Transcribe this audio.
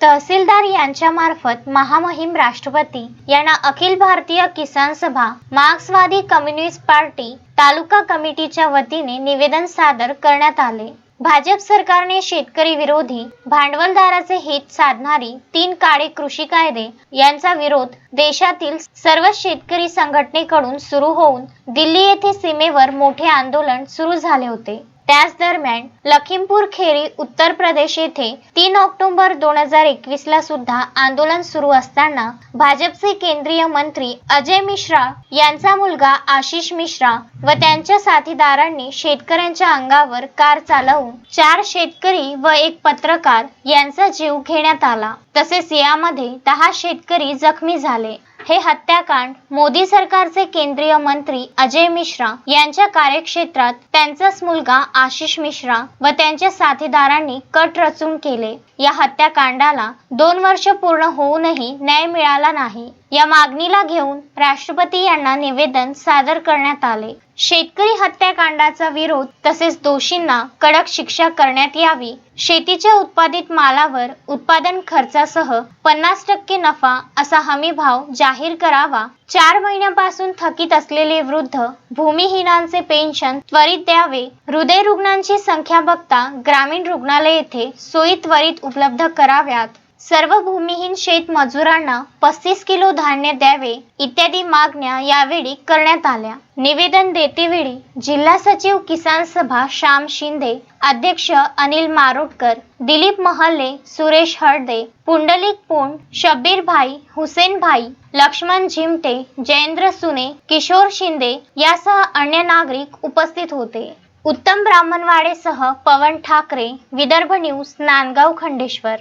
तहसीलदार यांच्या मार्फत महामहिम राष्ट्रपती यांना अखिल भारतीय किसान सभा मार्क्सवादी कम्युनिस्ट पार्टी तालुका कमिटीच्या वतीने निवेदन सादर करण्यात आले. भाजप सरकारने शेतकरी विरोधी भांडवलदाराचे हित साधणारी तीन काळे कृषी कायदे यांचा विरोध देशातील सर्व शेतकरी संघटनेकडून सुरू होऊन दिल्ली येथे सीमेवर मोठे आंदोलन सुरू झाले होते. त्याच दरम्यान लखीमपूर खेरी उत्तर प्रदेश येथे तीन ऑक्टोबर दोन हजार एकवीस ला सुद्धा आंदोलन सुरू असताना भाजपचे केंद्रीय मंत्री अजय मिश्रा यांचा मुलगा आशिष मिश्रा व त्यांच्या साथीदारांनी शेतकऱ्यांच्या अंगावर कार चालवून चार शेतकरी व एक पत्रकार यांचा जीव घेण्यात आला. तसेच यामध्ये दहा शेतकरी जखमी झाले. हे हत्याकांड मोदी सरकारचे केंद्रीय मंत्री अजय मिश्रा यांच्या कार्यक्षेत्रात त्यांचाच मुलगा आशिष मिश्रा व त्यांच्या साथीदारांनी कट रचून केले. या हत्याकांडाला दोन वर्ष पूर्ण होऊनही न्याय मिळाला नाही. या मागणीला घेऊन राष्ट्रपती यांना निवेदन सादर करण्यात आले. शेतकरी हत्याकांडाचा विरोध तसेच दोषींना कडक शिक्षा करण्यात यावी. शेतीच्या उत्पादित मालावर उत्पादन खर्चासह पन्नास टक्के नफा असा हमी भाव जाहीर करावा. चार महिन्यापासून थकीत असलेले वृद्ध भूमिहीनांचे पेन्शन त्वरित द्यावे. हृदय रुग्णांची संख्या बघता ग्रामीण रुग्णालय येथे सोयी त्वरित उपलब्ध कराव्यात. सर्व भूमिहीन शेतमजुरांना पस्तीस किलो धान्य द्यावे इत्यादी मागण्या यावेळी करण्यात आल्या. निवेदन देतेवेळी जिल्हा सचिव किसान सभा श्याम शिंदे अध्यक्ष अनिल मारोटकर दिलीप महल्ले सुरेश हळदे पुंडलिक पोंड शब्बीर भाई हुसेन भाई लक्ष्मण झिमटे जयेंद्र सुने किशोर शिंदे यासह अन्य नागरिक उपस्थित होते. उत्तम ब्राह्मणवाडेसह पवन ठाकरे विदर्भ न्यूज नांदगाव खंडेश्वर.